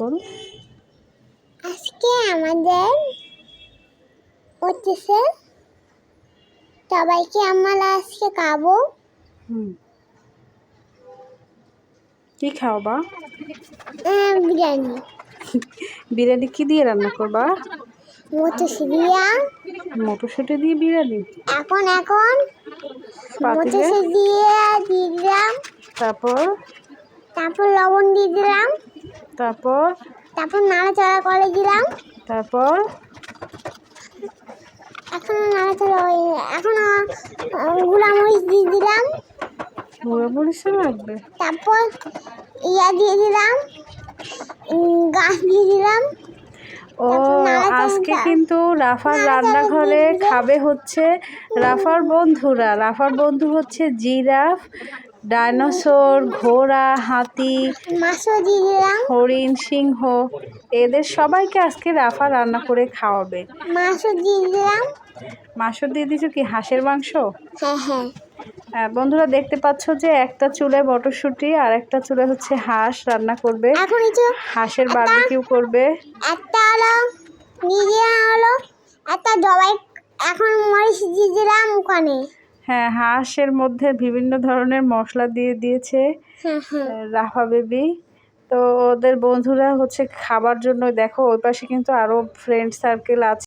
বল। আজকে আমাদের হচ্ছে সবাইকে আমরা আজকে খাব। হুম। কি খাওয়াবা বিরিয়ানি। বিরিয়ানি কি দিয়ে রান্না করবা? মতো সিরিয়া মটরশুঁটি দিয়ে বিরিয়ানি? এখন এখন পাতিলে? দিয়ে দিয়ে দিলাম। তারপর? তারপর লবণ দিয়ে দিলাম। তারপর? তারপর নাড়াচাড়া করে দিলাম। তারপর? এখন নাড়াচাড়া হয়ে এখন গুলামরিচ দিয়ে দিলাম। গুঁড়ো মরিচও লাগবে। তারপর ইয়া দিয়ে দিলাম গাছ দিয়ে দিলাম। ও আজকে কিন্তু রাফার রান্নাঘরে খাবে হচ্ছে রাফার বন্ধুরা। রাফার বন্ধু হচ্ছে জিরাফ। ডাইনোসর ঘোড়া হাতি হরিণ সিংহ এদের সবাইকে আজকে রাফা রান্না করে খাওয়াবে। মাছও দিয়ে দিছো কি হাঁসের মাংস? হ্যাঁ হ্যাঁ। বন্ধুরা দেখতে পাচ্ছ যে একটা চুলে মটরশুঁটি আর একটা চুলে হচ্ছে হাঁস রান্না করবে। হাঁসের বারবিকিউ করবে। একটা হলো একটা জবাই এখন মরিচ দিয়ে দিলাম ওখানে। হ্যাঁ হাঁসের মধ্যে বিভিন্ন ধরনের মশলা দিয়ে দিয়েছে হ্যাঁ হ্যাঁ। রাফা বেবি। তো ওদের বন্ধুরা হচ্ছে খাবার জন্য দেখো ওই পাশে কিন্তু আরও ফ্রেন্ড সার্কেল আছে।